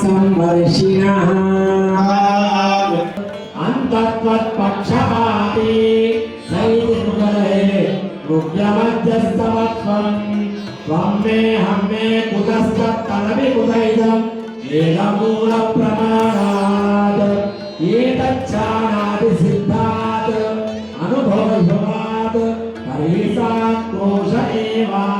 సంవర్షిణ అంతత్పక్షపాతి రుద్రమధ్యస్తమత్వం త్వం మే హం మే కుతస్తత్తనవి కుతైదం వేదమూల ప్రమాణాత్ ఏతచ్చానాది సిద్ధాత్ అనుభవ ఏవా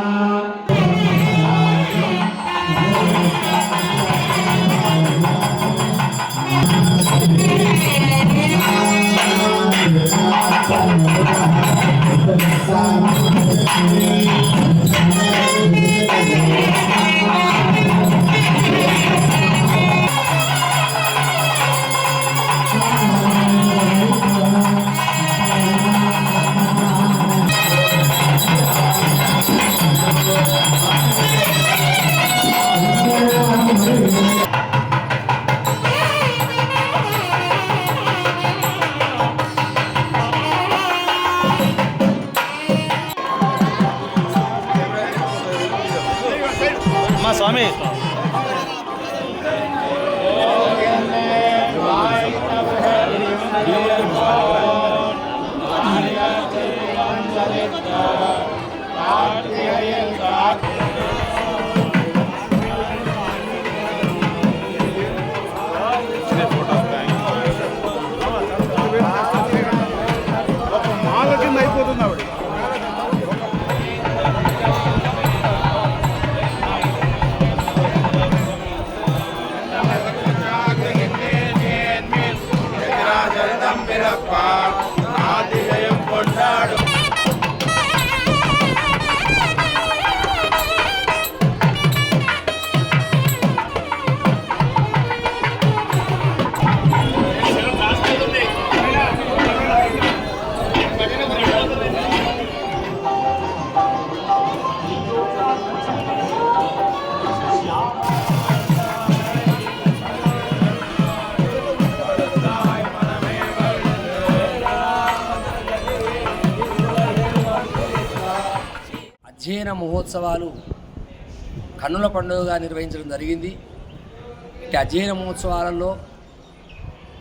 Música మా స్వామి. మాల కింద అయిపోతుంది ఆవిడ. అధ్యయన మహోత్సవాలు కన్నుల పండుగగా నిర్వహించడం జరిగింది. ఇటు అధ్యయన మహోత్సవాలలో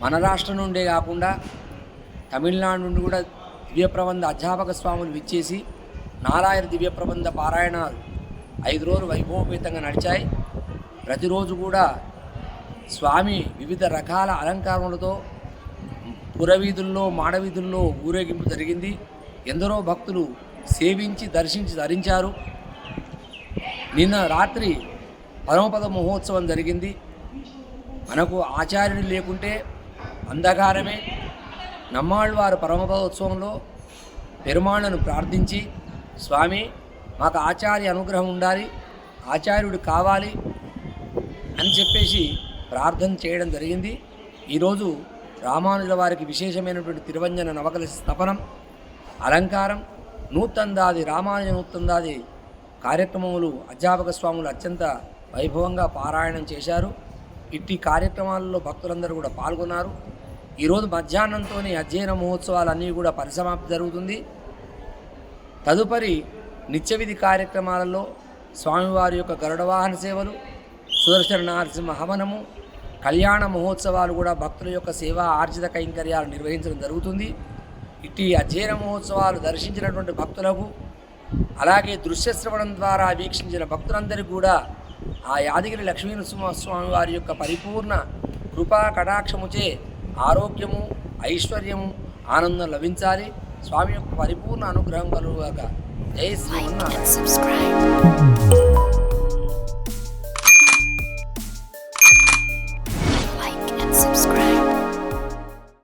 మన రాష్ట్రం నుండే కాకుండా తమిళనాడు నుండి కూడా దివ్య ప్రబంధ అధ్యాపక స్వాములు విచ్చేసి నారాయణ దివ్య ప్రబంధ పారాయణాలు ఐదు రోజులు వైభవపేతంగా నడిచాయి. ప్రతిరోజు కూడా స్వామి వివిధ రకాల అలంకారములతో పురవీధుల్లో మాడవీధుల్లో ఊరేగింపు జరిగింది. ఎందరో భక్తులు సేవించి దర్శించి ధరించారు. నిన్న రాత్రి పరమపద మహోత్సవం జరిగింది. మనకు ఆచార్యుడు లేకుంటే అంధకారమే. నమ్మాళ్ళవారు పరమపదోత్సవంలో పెరుమాళ్ళను ప్రార్థించి స్వామి మాకు ఆచార్య అనుగ్రహం ఉండాలి ఆచార్యుడు కావాలి అని చెప్పేసి ప్రార్థన చేయడం జరిగింది. ఈరోజు రామానుజుల వారికి విశేషమైనటువంటి తిరువంజన నవకల స్థపనం అలంకారం నూతందాది రామానుజ నూతందాది కార్యక్రమములు అధ్యాపక స్వాములు అత్యంత వైభవంగా పారాయణం చేశారు. ఇట్టి కార్యక్రమాలలో భక్తులందరూ కూడా పాల్గొన్నారు. ఈరోజు మధ్యాహ్నంతోనే అధ్యయన మహోత్సవాలన్నీ కూడా పరిసమాప్తి జరుగుతుంది. తదుపరి నిత్యవిధి కార్యక్రమాలలో స్వామివారి యొక్క గరుడ వాహన సేవలు సుదర్శన నరసింహ హవనము కళ్యాణ మహోత్సవాలు కూడా భక్తుల యొక్క సేవా ఆర్జిత కైంకర్యాలు నిర్వహించడం జరుగుతుంది. ఇట్టి అధ్యయన మహోత్సవాలు దర్శించినటువంటి భక్తులకు అలాగే దృశ్య శ్రవణం ద్వారా వీక్షించిన భక్తులందరికీ కూడా ఆ యాదగిరి లక్ష్మీ నృసింహస్వామి వారి యొక్క పరిపూర్ణ కృపా కటాక్షముచే ఆరోగ్యము ఐశ్వర్యము ఆనందం లభించాలి. స్వామి యొక్క పరిపూర్ణ అనుగ్రహం కలుగుగాక. జై శ్రీమన్నారాయణ.